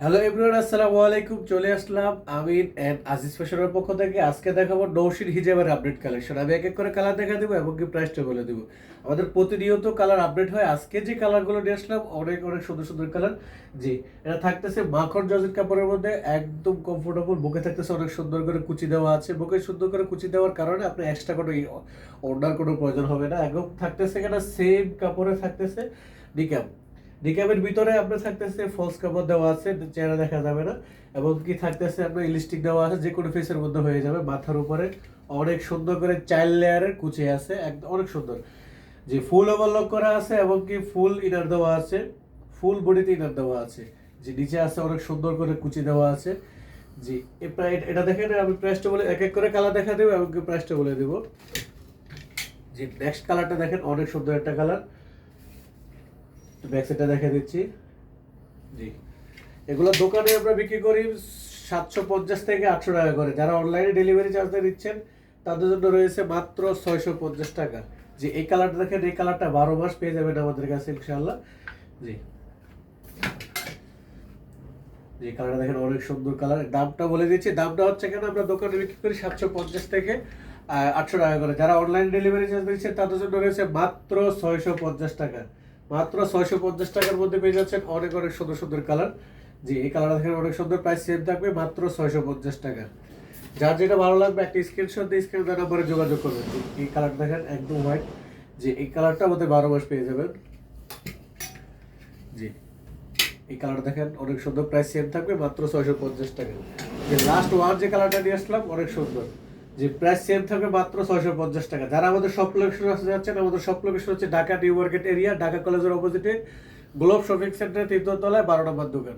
Hello everyone আসসালামু আলাইকুম, চলে আসলাম আমিন এন্ড আজিজ ফ্যাশনের পক্ষ থেকে। আজকে দেখাবো নৌশির হিজাবের আপডেট কালেকশন আমি এক এক করে কালার দেখা দেবো এবং কি প্রাইসটা বলে দেবো। আমাদের প্রতিনিয়ত কালার আপডেট হয়। আজকে যে কালারগুলো নিয়ে আসলাম, অনেক অনেক সুন্দর সুন্দর কালার জি, এটা থাকতেছে মাখন জর্জেট কাপড়ের মধ্যে একদম কমফোর্টেবল বুকে থাকতেছে অনেক সুন্দর করে কুচি দেওয়া আছে। বুকে সুন্দর করে কুচি দেওয়ার কারণে আপনি এক্সট্রা কোনো অর্ডার কোনো প্রয়োজন হবে না। একদম থাকতেছে এখানে সেম কাপড়ে থাকতেছে। ডিক্যাপ ডিক্যাপের ভিতরে আপনার থাকতেছে ফলস কাপড় দেওয়া আছে, চেহারা দেখা যাবে না। এবং কি থাকতেছে আপনার ইলিস্টিক দেওয়া আছে, যে কোনো ফেসের মধ্যে হয়ে যাবে, মাথার উপরে। অনেক সুন্দর করে চাইল্ড লেয়ারের কুচি আছে একদম অনেক সুন্দর। যে ফুল ওভারলক করা আছে এবং কি ফুল ইনার দেওয়া আছে ফুল বডিতে ইনার দেওয়া আছে। যে নিচে আছে অনেক সুন্দর করে কুচি দেওয়া আছে। জি এটা দেখেন, আমি প্রাইসটা বলে এক এক করে কালার দেখা দেবো এবং কি প্রাইসটা বলে দেবো। যে নেক্সট কালারটা দেখেন, অনেক সুন্দর একটা কালার ব্যাক সাইডটা দেখে দিচ্ছি। জি। এগুলো দোকানে আমরা বিক্রি করি সাতশো পঞ্চাশ থেকে আটশো টাকা করে। যারা অনলাইনে ডেলিভারি চার্জটা দিচ্ছেন তাদের জন্য রয়েছে মাত্র ছয়শো পঞ্চাশ টাকা। যে এই কালারটা দেখেন, এই কালারটা বারো মাস পেয়ে যাবেন আমাদের কাছে ইনশাল্লাহ জি। যে কালারটা দেখেন, অনেক সুন্দর কালার দামটা বলে দিচ্ছি, দামটা হচ্ছে কেন, আমরা দোকানে বিক্রি করি সাতশো পঞ্চাশ থেকে আটশো টাকা করে। যারা অনলাইন ডেলিভারি চার্জ দিচ্ছেন তাদের জন্য রয়েছে মাত্র ছয়শো পঞ্চাশ টাকা। মাত্র ছয়শো পঞ্চাশ টাকার মধ্যে পেয়ে যাচ্ছেন অনেক অনেক সুন্দর সুন্দর কালার। জি, এই কালার দেখেন অনেক সুন্দর, প্রাইস সেম থাকবে মাত্র ছয়শো পঞ্চাশ টাকা। যার যেটা ভালো লাগবে একটা স্ক্রিনশট দিয়ে স্ক্রিন দেওয়ার নাম্বারে যোগাযোগ করবেন। এই কালার দেখেন একদম হোয়াইট যে এই কালারটা আমাদের বারো মাস পেয়ে যাবেন। জি, এই কালার দেখেন অনেক সুন্দর, প্রাইস সেম থাকবে মাত্র ছয়শো পঞ্চাশ টাকা। যে লাস্ট ওয়ান যে কালারটা নিয়ে আসলাম, অনেক সুন্দর। যে প্রাইস সেম থাকবে মাত্র ছয়শো পঞ্চাশ টাকা। যারা আমাদের সব লোকেশন আসতে যাচ্ছেন, আমাদের সব লোকেশন হচ্ছে Dhaka new market area Dhaka কলেজের অপোজিটে গ্লোব শপিং সেন্টার তৃতীয় তলায় বারো নম্বর দোকান।